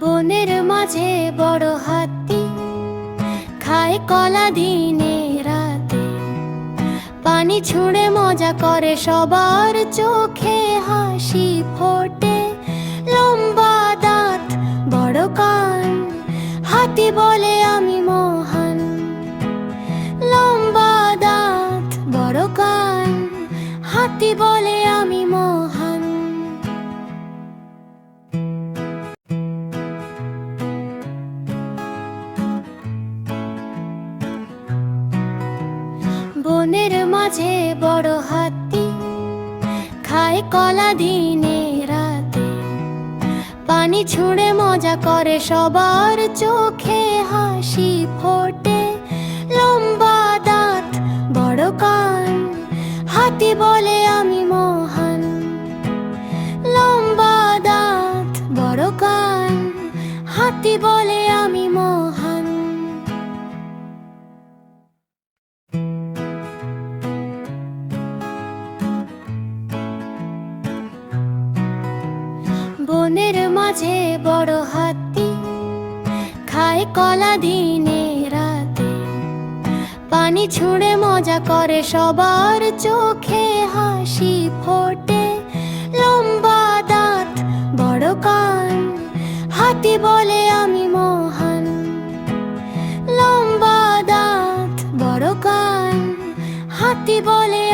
বনের মাঝে বড় হাতি খায় কলা দিনে রাতে। পানি ছুঁড়ে মজা করে সবার চোখে হাসি ফোটে। লম্বা দাঁত, বড় কান, হাতি বলে আমি মহান। লম্বা দাঁত, বড় কান, হাতি বলে আমি মহান। বনের মাঝে বড় হাতি, খায় কলা দিনে রাতে। পানি ছুঁড়ে মজা করে সবার চোখে, হাসি ফোটে। লম্বা দাঁত, বড় কান, হাতি বলে আমি মহান। লম্বা দাঁত, বড় কান, হাতি বলে আমি মহান। বনের মাঝে বড় হাতি খায় কলা দিনে রাতে। পানি ছুঁড়ে মজা করে সবার চোখে হাসি ফোটে। লম্বা দাঁত, বড় কান, হাতি বলে আমি মহান। লম্বা দাঁত, বড় কান, হাতি বলে